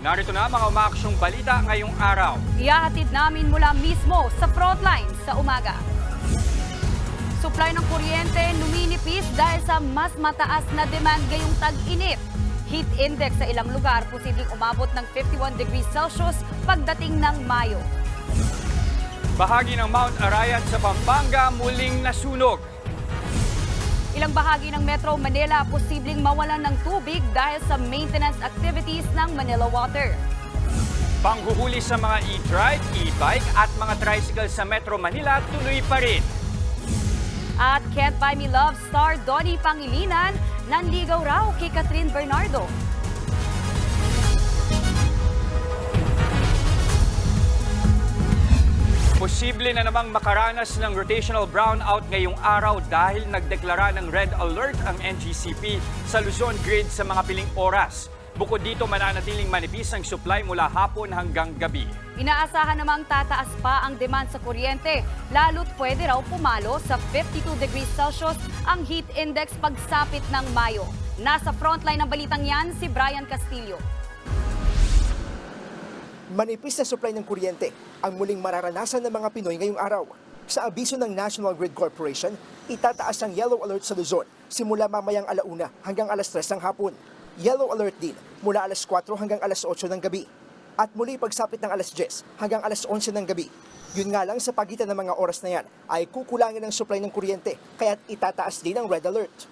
Narito na mga umaaksyong balita ngayong araw. Ihahatid namin mula mismo sa frontline sa umaga. Supply ng kuryente numinipis dahil sa mas mataas na demand ngayong tag-init. Heat index sa ilang lugar posibleng umabot ng 51 degrees Celsius pagdating ng Mayo. Bahagi ng Mount Arayat sa Pampanga muling nasunog. Ilang bahagi ng Metro Manila posibleng mawalan ng tubig dahil sa maintenance activities ng Manila Water. Panghuhuli sa mga e-trike, e-bike at mga tricycle sa Metro Manila tuloy pa rin. At Can't Buy Me Love star Donnie Pangilinan nanligaw raw kay Catherine Bernardo. Posible na namang makaranas ng rotational brownout ngayong araw dahil nagdeklara ng red alert ang NGCP sa Luzon grid sa mga piling oras. Bukod dito, mananatiling manipis ang supply mula hapon hanggang gabi. Inaasahan namang tataas pa ang demand sa kuryente, lalo't pwede raw pumalo sa 52 degrees Celsius ang heat index pagsapit ng Mayo. Nasa frontline ng balitang yan si Brian Castillo. Manipis na supply ng kuryente ang muling mararanasan ng mga Pinoy ngayong araw. Sa abiso ng National Grid Corporation, itataas ang yellow alert sa Luzon simula mamayang alauna hanggang alas 3 ng hapon. Yellow alert din mula alas 4 hanggang alas 8 ng gabi. At muli pagsapit ng alas 10 hanggang alas 11 ng gabi. Yun nga lang sa pagitan ng mga oras na yan ay kukulangin ang supply ng kuryente kaya't itataas din ang red alert.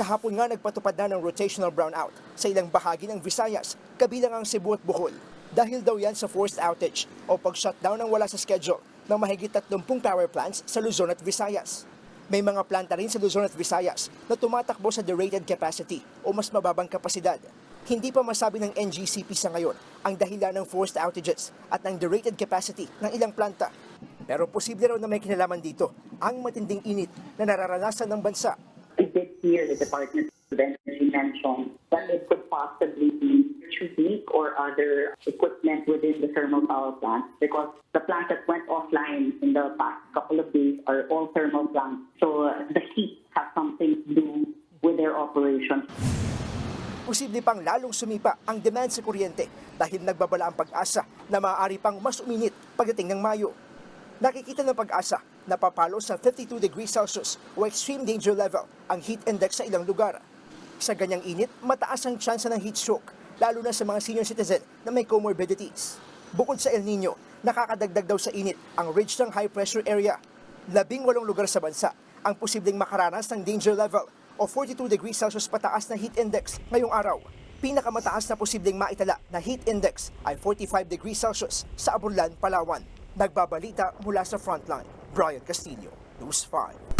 Kahapon nga nagpatupad na ng rotational brownout sa ilang bahagi ng Visayas, kabilang ang Cebu at Bohol. Dahil daw yan sa forced outage o pag-shutdown ng wala sa schedule ng mahigit 30 power plants sa Luzon at Visayas. May mga planta rin sa Luzon at Visayas na tumatakbo sa derated capacity o mas mababang kapasidad. Hindi pa masabi ng NGCP sa ngayon ang dahilan ng forced outages at ng derated capacity ng ilang planta. Pero posible raw na may kinalaman dito ang matinding init na nararanasan ng bansa We did hear the Department of Energy mention that it could possibly be heat or other equipment within the thermal power plant because the plants that went offline in the past couple of days are all thermal plants. So uh, the heat has something to do with their operations. posible pang lalong sumipa ang demand sa kuryente dahil nagbabala ang pag-asa na maaari pang mas uminit pagdating ng Mayo. Nakikita ng pag-asa na papalo sa 52 degrees Celsius o extreme danger level ang heat index sa ilang lugar. Sa ganyang init, mataas ang tsansa ng heat stroke, lalo na sa mga senior citizen na may comorbidities. Bukod sa El Nino, nakakadagdag daw sa init ang ridge ng high pressure area. Labing walong lugar sa bansa ang posibleng makaranas ng danger level o 42 degrees Celsius pataas na heat index ngayong araw. Pinakamataas na posibleng maitala na heat index ay 45 degrees Celsius sa Aburlan, Palawan. Nagbabalita mula sa frontline, Brian Castillo, News 5.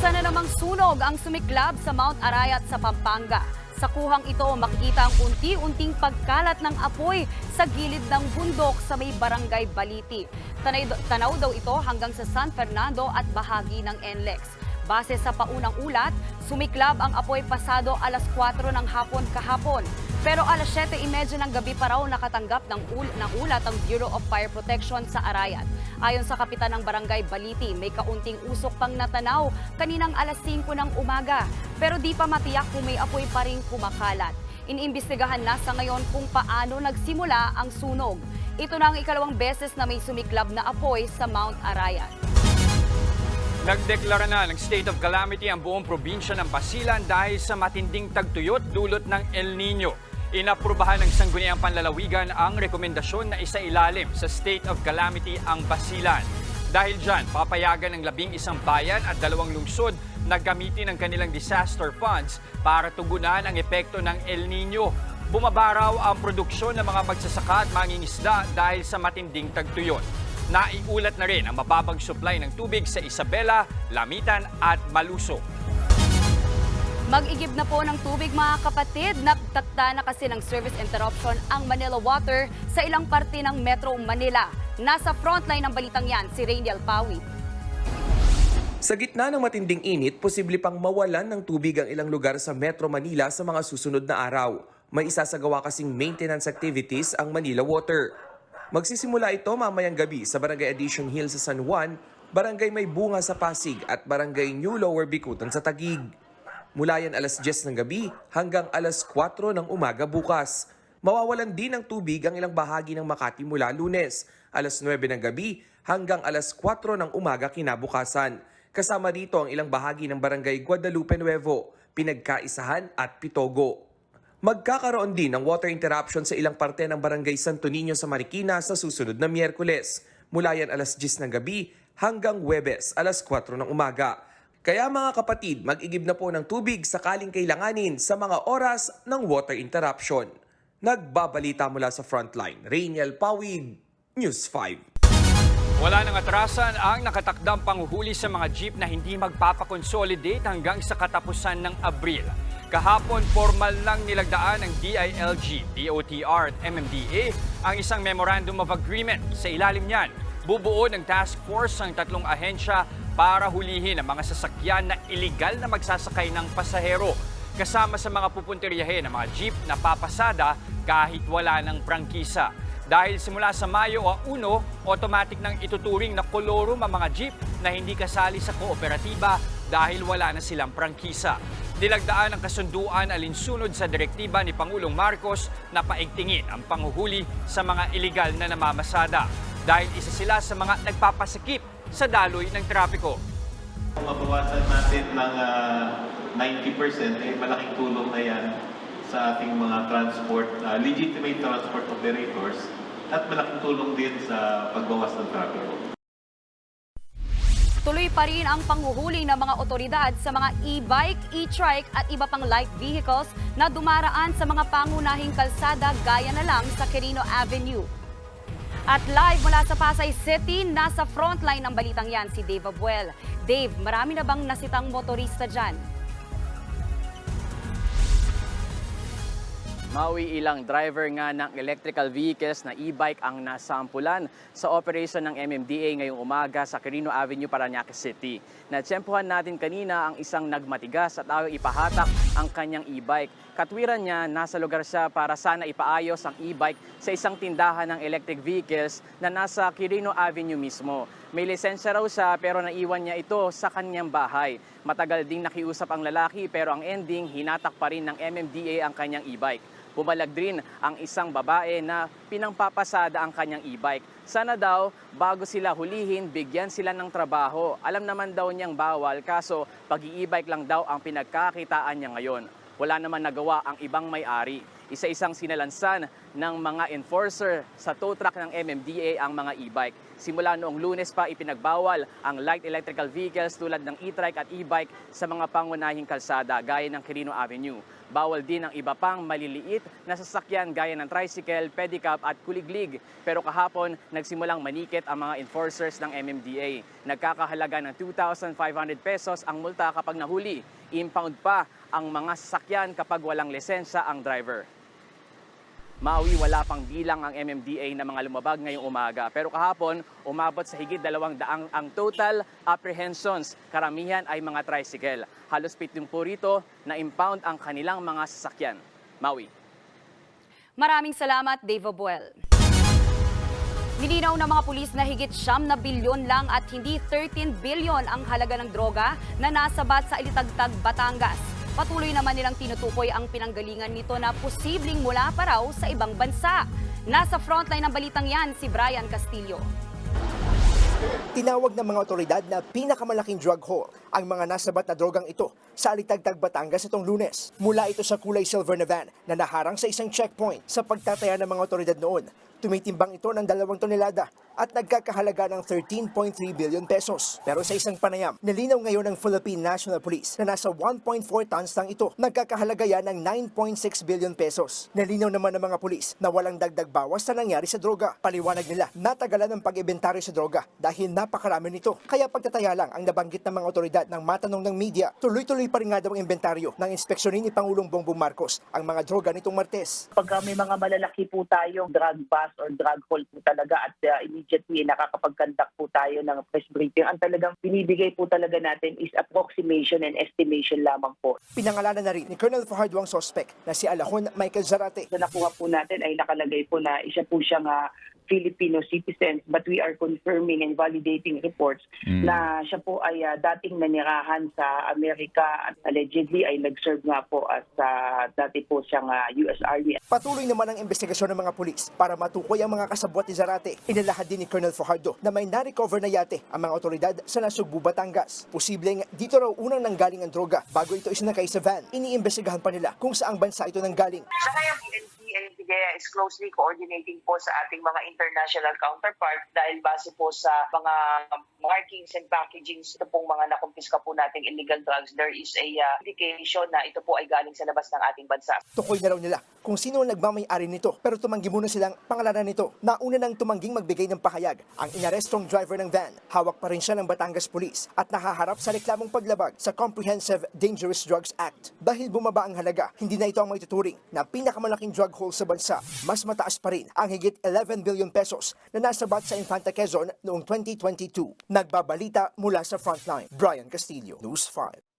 Isa na namang sunog ang sumiklab sa Mount Arayat sa Pampanga. Sa kuhang ito, makikita ang unti-unting pagkalat ng apoy sa gilid ng bundok sa may barangay Baliti. Tanay, tanaw daw ito hanggang sa San Fernando at bahagi ng NLEX. Base sa paunang ulat, sumiklab ang apoy pasado alas 4 ng hapon kahapon. Pero alas 7.30 ng gabi pa raw nakatanggap ng, ul- ng ulat ang Bureau of Fire Protection sa Arayat. Ayon sa kapitan ng barangay Baliti, may kaunting usok pang natanaw kaninang alas 5 ng umaga. Pero di pa matiyak kung may apoy pa rin kumakalat. Iniimbestigahan na sa ngayon kung paano nagsimula ang sunog. Ito na ang ikalawang beses na may sumiklab na apoy sa Mount Arayat. Nagdeklara na ng state of calamity ang buong probinsya ng Basilan dahil sa matinding tagtuyot dulot ng El Nino. Inaprubahan ng Sangguniang Panlalawigan ang rekomendasyon na isailalim sa state of calamity ang Basilan. Dahil dyan, papayagan ng labing isang bayan at dalawang lungsod na gamitin ang kanilang disaster funds para tugunan ang epekto ng El Nino. Bumabaraw ang produksyon ng mga magsasaka at mangingisda dahil sa matinding tagtuyot. Naiulat na rin ang mababang supply ng tubig sa Isabela, Lamitan at Maluso. Mag-igib na po ng tubig mga kapatid. Nagtakta na kasi ng service interruption ang Manila Water sa ilang parte ng Metro Manila. Nasa frontline ng balitang yan, si Rainiel Pawi. Sa gitna ng matinding init, posible pang mawalan ng tubig ang ilang lugar sa Metro Manila sa mga susunod na araw. May isasagawa kasing maintenance activities ang Manila Water. Magsisimula ito mamayang gabi sa Barangay Addition Hill sa San Juan, Barangay May Bunga sa Pasig at Barangay New Lower Bikutan sa Tagig. Mula yan alas 10 ng gabi hanggang alas 4 ng umaga bukas. Mawawalan din ng tubig ang ilang bahagi ng Makati mula lunes, alas 9 ng gabi hanggang alas 4 ng umaga kinabukasan. Kasama rito ang ilang bahagi ng barangay Guadalupe Nuevo, Pinagkaisahan at Pitogo. Magkakaroon din ng water interruption sa ilang parte ng barangay Santo Niño sa Marikina sa susunod na Miyerkules. Mula yan alas 10 ng gabi hanggang Webes alas 4 ng umaga. Kaya mga kapatid, mag-igib na po ng tubig sakaling kailanganin sa mga oras ng water interruption. Nagbabalita mula sa Frontline, Rainiel Pawid, News 5. Wala nang atrasan ang nakatakdang panghuhuli sa mga jeep na hindi magpapakonsolidate hanggang sa katapusan ng Abril. Kahapon, formal lang nilagdaan ng DILG, DOTR at MMDA ang isang Memorandum of Agreement. Sa ilalim niyan, bubuo ng task force ang tatlong ahensya para hulihin ang mga sasakyan na iligal na magsasakay ng pasahero kasama sa mga pupuntiryahin ng mga jeep na papasada kahit wala ng prangkisa. Dahil simula sa Mayo o 1, automatic nang ituturing na kolorum ang mga jeep na hindi kasali sa kooperatiba dahil wala na silang prangkisa. Nilagdaan ang kasunduan alinsunod sa direktiba ni Pangulong Marcos na paigtingin ang panghuhuli sa mga iligal na namamasada dahil isa sila sa mga nagpapasakip sa daloy ng trapiko. Kung mabawasan natin ng ah, 90%, eh, malaking tulong na yan sa ating mga transport, ah, legitimate transport operators at malaking tulong din sa pagbawas ng traffic. Tuloy pa rin ang panghuhuli ng mga otoridad sa mga e-bike, e-trike at iba pang light vehicles na dumaraan sa mga pangunahing kalsada gaya na lang sa Quirino Avenue. At live mula sa Pasay City, nasa frontline ng balitang yan si Dave Abuel. Dave, marami na bang nasitang motorista dyan? Maui ilang driver nga ng electrical vehicles na e-bike ang nasampulan sa operation ng MMDA ngayong umaga sa Quirino Avenue, Parañaque City. Natsyempohan natin kanina ang isang nagmatigas at ayaw ipahatak ang kanyang e-bike. Katwiran niya, nasa lugar siya para sana ipaayos ang e-bike sa isang tindahan ng electric vehicles na nasa Quirino Avenue mismo. May lisensya raw siya pero naiwan niya ito sa kanyang bahay. Matagal ding nakiusap ang lalaki pero ang ending hinatak pa rin ng MMDA ang kanyang e-bike. Bumalag din ang isang babae na pinangpapasada ang kanyang e-bike. Sana daw, bago sila hulihin, bigyan sila ng trabaho. Alam naman daw niyang bawal, kaso pag e-bike lang daw ang pinagkakitaan niya ngayon. Wala naman nagawa ang ibang may-ari. Isa-isang sinalansan ng mga enforcer sa tow truck ng MMDA ang mga e-bike. Simula noong lunes pa ipinagbawal ang light electrical vehicles tulad ng e-trike at e-bike sa mga pangunahing kalsada gaya ng Quirino Avenue. Bawal din ang iba pang maliliit na sasakyan gaya ng tricycle, pedicab at kuliglig. Pero kahapon, nagsimulang manikit ang mga enforcers ng MMDA. Nagkakahalaga ng 2,500 pesos ang multa kapag nahuli. Impound pa ang mga sasakyan kapag walang lisensya ang driver. Maui wala pang bilang ang MMDA na mga lumabag ngayong umaga. Pero kahapon, umabot sa higit dalawang daang ang total apprehensions. Karamihan ay mga tricycle. Halos pitong po rito na impound ang kanilang mga sasakyan. Maui. Maraming salamat, Dave Abuel. Nilinaw ng mga pulis na higit siyam na bilyon lang at hindi 13 bilyon ang halaga ng droga na nasabat sa Ilitagtag, Batangas. Patuloy naman nilang tinutukoy ang pinanggalingan nito na posibleng mula pa raw sa ibang bansa. Nasa frontline ng balitang yan si Brian Castillo. Tinawag ng mga otoridad na pinakamalaking drug haul ang mga nasabat na drogang ito sa Alitagtag, Batangas itong lunes. Mula ito sa kulay silver na van na naharang sa isang checkpoint sa pagtataya ng mga otoridad noon. Tumitimbang ito ng dalawang tonelada at nagkakahalaga ng 13.3 billion pesos. Pero sa isang panayam, nilinaw ngayon ng Philippine National Police na nasa 1.4 tons lang ito. Nagkakahalaga yan ng 9.6 billion pesos. Nilinaw naman ng mga pulis na walang dagdag bawas sa nangyari sa droga. Paliwanag nila, natagalan ng pag-ibentaryo sa droga dahil napakarami nito. Kaya pagtataya lang ang nabanggit ng mga otoridad ng matanong ng media, tuloy-tuloy pa rin nga daw ang inventaryo ng inspeksyonin ni Pangulong Bongbong Marcos ang mga droga nitong Martes. pagka may mga malalaki po tayong drug bust or drug haul po talaga at uh, immediately nakakapag-conduct po tayo ng press briefing, ang talagang binibigay po talaga natin is approximation and estimation lamang po. Pinangalanan na rin ni Colonel Fajardo ang suspect na si Alahon Michael Zarate. Sa nakuha po natin ay nakalagay po na isa po siyang uh, Filipino citizens but we are confirming and validating reports na siya po ay ah, dating nanirahan sa Amerika at allegedly ay nag-serve nga po as ah, dati po siyang ah, US Army Patuloy naman ang investigasyon ng mga pulis para matukoy ang mga kasabwat ni Zarate. Inalahad din ni Colonel Fajardo na may na-recover na yate ang mga otoridad sa Nasugbu, Batangas. Posibleng dito raw unang nanggaling ang droga bago ito isinakay sa van. Iniimbestigahan pa nila kung saang bansa ito nanggaling. Sa ngayon, PDEA is closely coordinating po sa ating mga international counterparts dahil base po sa mga markings and packagings ito pong mga nakumpiska po nating illegal drugs, there is a uh, indication na ito po ay galing sa labas ng ating bansa. Tukoy na raw nila kung sino ang nagmamayari nito pero tumanggi muna silang pangalanan nito. Nauna nang tumangging magbigay ng pahayag ang inarestong driver ng van. Hawak pa rin siya ng Batangas Police at nahaharap sa reklamong paglabag sa Comprehensive Dangerous Drugs Act. Dahil bumaba ang halaga, hindi na ito ang maituturing na pinakamalaking drug haul sa bansa. Mas mataas pa rin ang higit 11 billion pesos na nasabat sa Infanta Quezon noong 2022. Nagbabalita mula sa frontline. Brian Castillo, News 5.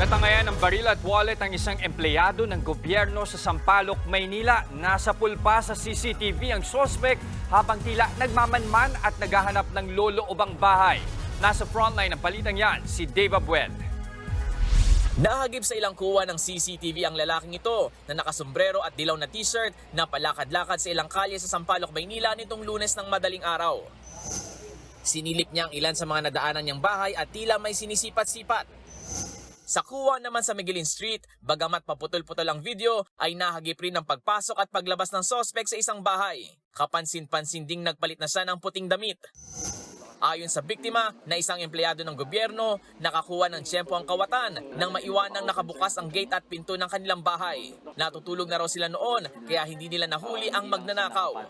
Natangayan ng baril at wallet ang isang empleyado ng gobyerno sa Sampaloc, Maynila. Nasa pulpa sa CCTV ang sospek habang tila nagmamanman at naghahanap ng lolo ubang bahay. Nasa frontline ng balitang yan, si Dave Abuel. Nahagip sa ilang kuha ng CCTV ang lalaking ito na nakasombrero at dilaw na t-shirt na palakad-lakad sa ilang kalye sa Sampaloc, Maynila nitong lunes ng madaling araw. Sinilip niya ang ilan sa mga nadaanan niyang bahay at tila may sinisipat-sipat. Sa kuha naman sa Miguelin Street, bagamat paputol-putol ang video, ay nahagip rin ang pagpasok at paglabas ng sospek sa isang bahay. Kapansin-pansin ding nagpalit na siya ng puting damit. Ayon sa biktima na isang empleyado ng gobyerno, nakakuha ng tiyempo ang kawatan nang maiwanang nakabukas ang gate at pinto ng kanilang bahay. Natutulog na raw sila noon kaya hindi nila nahuli ang magnanakaw.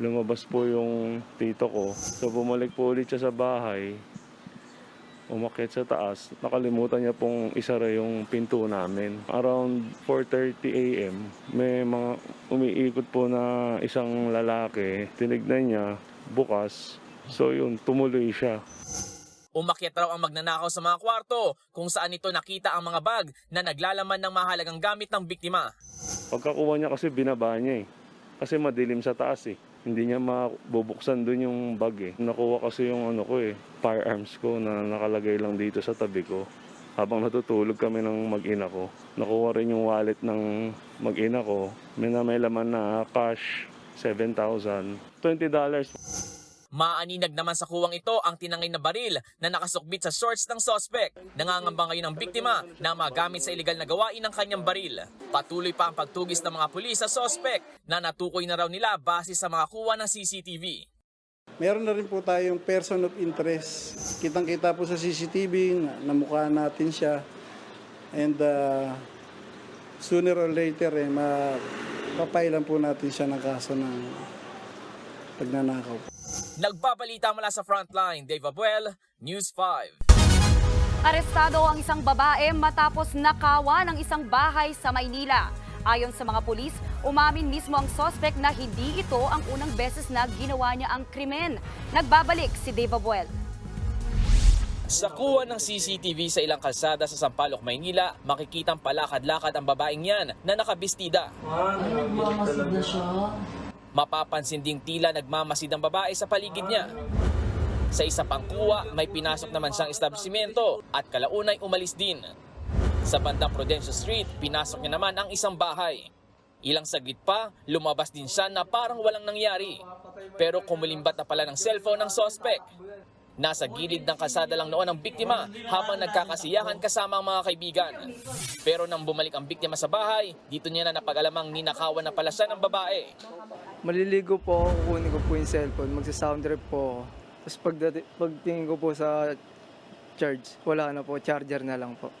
lumabas po yung tito ko. So bumalik po ulit siya sa bahay. Umakyat sa taas. Nakalimutan niya pong isara yung pinto namin. Around 4.30 a.m. may mga umiikot po na isang lalaki. Tinignan niya, bukas. So yun, tumuloy siya. Umakyat raw ang magnanakaw sa mga kwarto kung saan ito nakita ang mga bag na naglalaman ng mahalagang gamit ng biktima. Pagkakuha niya kasi binaba niya eh. Kasi madilim sa taas eh. Hindi niya mabubuksan doon yung bag eh. Nakuha kasi yung ano ko eh, firearms ko na nakalagay lang dito sa tabi ko. Habang natutulog kami ng mag-ina ko. Nakuha rin yung wallet ng mag-ina ko. May na may laman na cash, 7,000. $20. Maaninag naman sa kuwang ito ang tinangay na baril na nakasukbit sa shorts ng sospek. Nangangamba ngayon ang biktima na magamit sa illegal na gawain ng kanyang baril. Patuloy pa ang pagtugis ng mga pulis sa sospek na natukoy na raw nila base sa mga kuha ng CCTV. Meron na rin po tayong person of interest. Kitang-kita po sa CCTV na namukha natin siya. And uh, sooner or later, eh, mapapailan po natin siya ng kaso ng pagnanakaw. Nagbabalita mula sa Frontline, Dave Abuel, News 5. Arestado ang isang babae matapos nakawa ng isang bahay sa Maynila. Ayon sa mga pulis, umamin mismo ang sospek na hindi ito ang unang beses na ginawa niya ang krimen. Nagbabalik si Dave Abuel. Sa kuha ng CCTV sa ilang kalsada sa Sampaloc, Maynila, makikitang palakad-lakad ang babaeng yan na nakabistida. Mapapansin ding tila nagmamasid ang babae sa paligid niya. Sa isa pang kuha, may pinasok naman siyang establishmento at kalaunay umalis din. Sa bandang Prudencio Street, pinasok niya naman ang isang bahay. Ilang saglit pa, lumabas din siya na parang walang nangyari. Pero kumulimbat na pala ng cellphone ng sospek. Nasa gilid ng kasada lang noon ang biktima habang nagkakasiyahan kasama ang mga kaibigan. Pero nang bumalik ang biktima sa bahay, dito niya na napag-alamang ninakawan na pala siya ng babae. Maliligo po ako, kukunin ko po yung cellphone, magsa-sound trip po ako. Tapos pagdati- pagtingin ko po sa charge, wala na po, charger na lang po.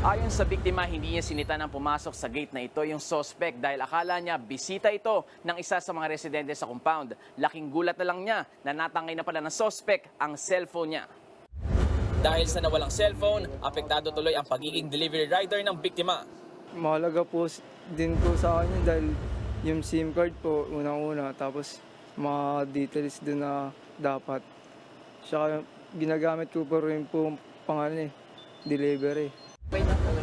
Ayon sa biktima, hindi niya sinita ng pumasok sa gate na ito yung suspect dahil akala niya bisita ito ng isa sa mga residente sa compound. Laking gulat na lang niya na natangay na pala ng suspect ang cellphone niya. Dahil sa nawalang cellphone, apektado tuloy ang pagiging delivery rider ng biktima. Mahalaga po din po sa akin dahil yung SIM card po, unang-una, tapos mga details din na dapat. Saka ginagamit ko po rin po pangalan eh, delivery.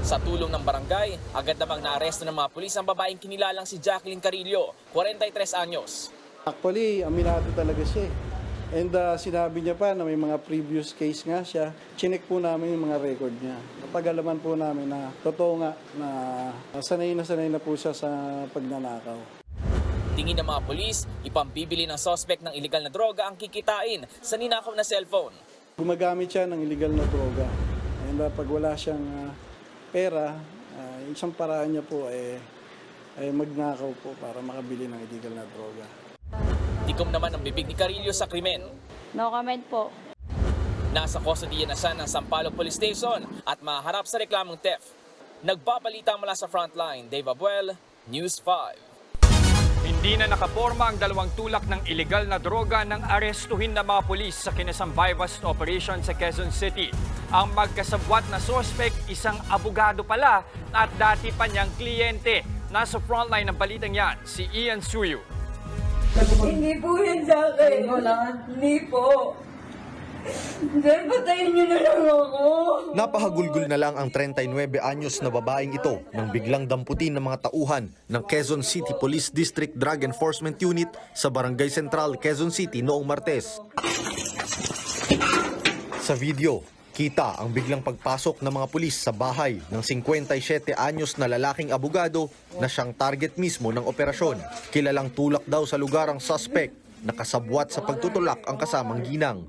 Sa tulong ng barangay, agad namang naaresto ng mga pulis ang babaeng kinilalang si Jacqueline Carillo, 43 anyos. Actually, aminado talaga siya eh. And uh, sinabi niya pa na may mga previous case nga siya. Chinek po namin yung mga record niya. Napagalaman po namin na totoo nga na sanay na sanay na po siya sa pagnanakaw. Tingin ng mga polis, ipambibili ng suspect ng illegal na droga ang kikitain sa ninakaw na cellphone. Gumagamit siya ng illegal na droga. And uh, pag wala siyang uh, pera, uh, isang paraan niya po ay, ay magnakaw po para makabili ng illegal na droga. Tikom naman ang bibig ni Carillo sa krimen. No comment po. Nasa kustodiya na siya ng Sampaloc Police Station at maharap sa reklamong theft. Nagbabalita mula sa frontline, Dave Abuel, News 5. Hindi na nakaporma ang dalawang tulak ng ilegal na droga ng arestuhin ng mga pulis sa kinasambay bust operation sa Quezon City. Ang magkasabwat na sospek, isang abogado pala at dati pa niyang kliyente. Nasa frontline ng balitang yan, si Ian Suyu. Hindi po yan sa akin. Hindi po. Sir, patayin niyo na lang ako. Napahagulgol na lang ang 39 anyos na babaeng ito nang biglang damputin ng mga tauhan ng Quezon City Police District Drug Enforcement Unit sa Barangay Central, Quezon City noong Martes. Sa video, kita ang biglang pagpasok ng mga pulis sa bahay ng 57 anyos na lalaking abogado na siyang target mismo ng operasyon. Kilalang tulak daw sa lugar ang suspect na kasabwat sa pagtutulak ang kasamang ginang.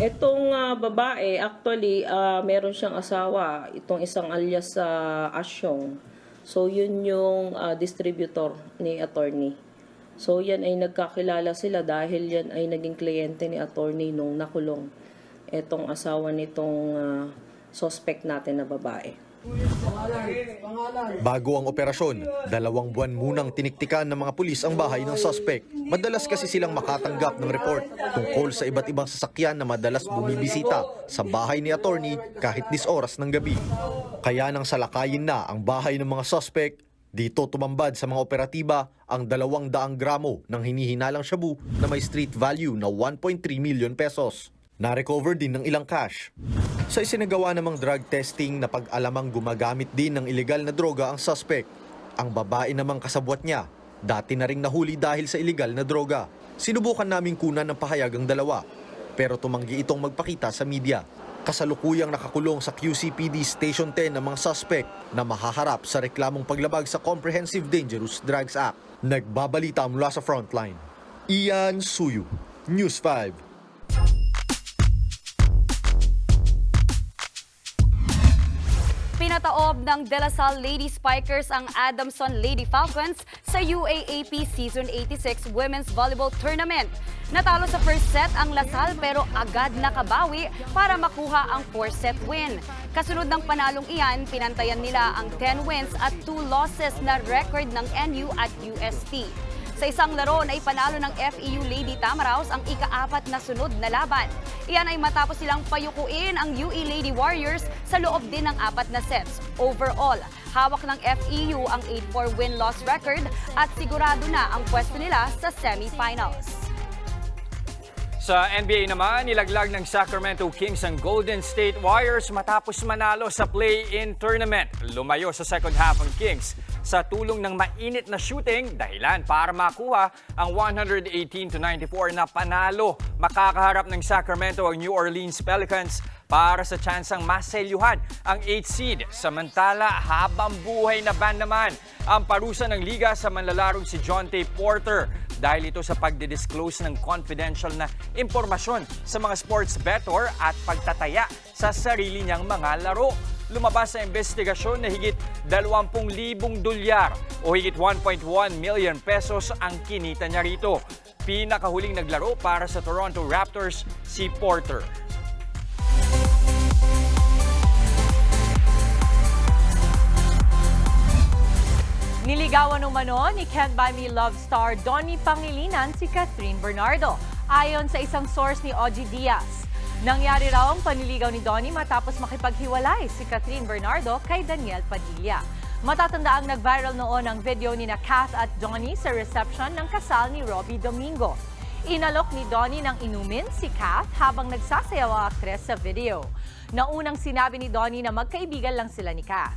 Itong ah, babae, actually, ah, meron siyang asawa. Itong isang alias sa Asyong. So, yun yung ah, distributor ni attorney. So, yan ay nagkakilala sila dahil yan ay naging kliyente ni attorney nung nakulong. Itong asawa nitong ah, suspect natin na babae. Bago ang operasyon, dalawang buwan munang tiniktikan ng mga pulis ang bahay ng suspect. Madalas kasi silang makatanggap ng report tungkol sa iba't ibang sasakyan na madalas bumibisita sa bahay ni attorney kahit 10 oras ng gabi. Kaya nang salakayin na ang bahay ng mga suspect, dito tumambad sa mga operatiba ang 200 gramo ng hinihinalang shabu na may street value na 1.3 million pesos. Na-recover din ng ilang cash. Sa isinagawa namang drug testing na pag-alamang gumagamit din ng ilegal na droga ang suspect, ang babae namang kasabwat niya, dati na ring nahuli dahil sa ilegal na droga. Sinubukan naming kunan ng pahayag ang dalawa, pero tumanggi itong magpakita sa media. Kasalukuyang nakakulong sa QCPD Station 10 ang mga suspect na mahaharap sa reklamong paglabag sa Comprehensive Dangerous Drugs Act. Nagbabalita mula sa frontline. Ian Suyu, News 5. Pinataob ng De La Salle Lady Spikers ang Adamson Lady Falcons sa UAAP Season 86 Women's Volleyball Tournament. Natalo sa first set ang Lasal pero agad nakabawi para makuha ang four-set win. Kasunod ng panalong iyan, pinantayan nila ang 10 wins at 2 losses na record ng NU at UST. Sa isang laro na ipanalo ng FEU Lady Tamaraos ang ika-apat na sunod na laban. Iyan ay matapos silang payukuin ang UE Lady Warriors sa loob din ng apat na sets. Overall, hawak ng FEU ang 8-4 win-loss record at sigurado na ang pwesto nila sa semifinals. Sa NBA naman, nilaglag ng Sacramento Kings ang Golden State Warriors matapos manalo sa play-in tournament. Lumayo sa second half ang Kings sa tulong ng mainit na shooting dahilan para makuha ang 118-94 na panalo. Makakaharap ng Sacramento ang New Orleans Pelicans para sa tsansang maselyuhan ang 8 seed. Samantala, habang buhay na ban naman ang parusa ng liga sa manlalarong si John T. Porter dahil ito sa pagdidisclose ng confidential na impormasyon sa mga sports bettor at pagtataya sa sarili niyang mga laro. Lumabas sa investigasyon na higit 20,000 dolyar o higit 1.1 million pesos ang kinita niya rito. Pinakahuling naglaro para sa Toronto Raptors si Porter. Niligawan umano ni Can't Buy Me Love star Donnie Pangilinan si Catherine Bernardo. Ayon sa isang source ni Ogie Diaz, nangyari raw ang panliligaw ni Donnie matapos makipaghiwalay si Catherine Bernardo kay Daniel Padilla. Matatanda ang nag-viral noon ang video ni na Kath at Donnie sa reception ng kasal ni Robbie Domingo. Inalok ni Donnie ng inumin si Kath habang nagsasayaw ang aktres sa video. Naunang sinabi ni Donnie na magkaibigan lang sila ni Kath.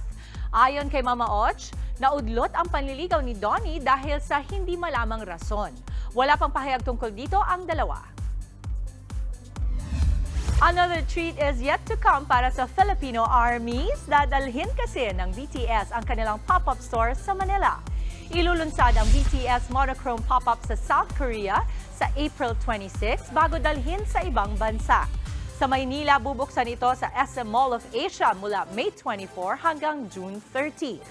Ayon kay Mama Och, naudlot ang panliligaw ni Donnie dahil sa hindi malamang rason. Wala pang pahayag tungkol dito ang dalawa. Another treat is yet to come para sa Filipino armies. Dadalhin kasi ng BTS ang kanilang pop-up store sa Manila. Ilulunsad ang BTS Monochrome pop-up sa South Korea sa April 26 bago dalhin sa ibang bansa. Sa Maynila, bubuksan ito sa SM Mall of Asia mula May 24 hanggang June 30.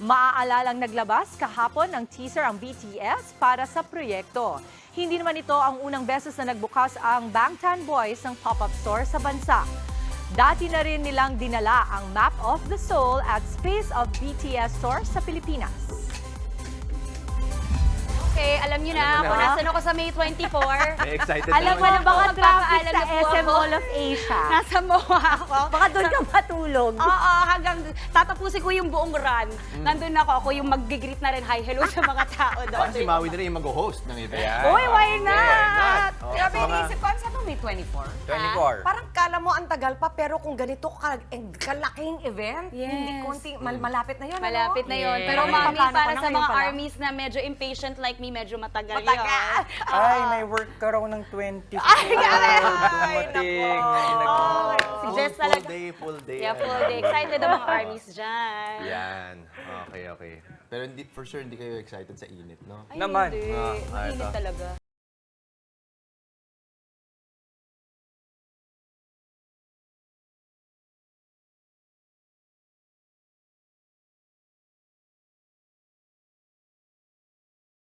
Maaalalang naglabas kahapon ng teaser ang BTS para sa proyekto. Hindi naman ito ang unang beses na nagbukas ang Bangtan Boys ng pop-up store sa bansa. Dati na rin nilang dinala ang Map of the Soul at Space of BTS store sa Pilipinas. Okay, alam niyo na Alam mo kung na. nasan ako sa May 24. May excited Alam mo naman. na baka traffic Magpapaalam sa na po SM ako. Mall of Asia. Nasa MOA ako. Baka doon ka matulog. Oo, hanggang tatapusin ko yung buong run. Mm. Nandun ako, ako yung mag-greet na rin hi, hello sa mga tao doon. si Maui na rin yung mag-host ng event. Uy, why not? Oh, Grabe, mga- iniisip ko, ano May 24? 24. Parang kala mo ang tagal pa, pero kung ganito ka, eh, kalaking event, Yes. hindi konting, mal- malapit na yun, Malapit ano? na yon. Yes. Pero mami, para sa ngayon mga pala? armies na medyo impatient like me, medyo matagal, Matagal. yun. Ay, may work ka raw ng 24. Ay, grabe. Dumating. Oh, si Jess full talaga. day, full day. Yeah, full day. Excited ang mga armies dyan. Yan. Okay, okay. Pero hindi, for sure, hindi kayo excited sa init, no? Ay, Naman. Hindi. Ah, ah, Mainit ito. talaga.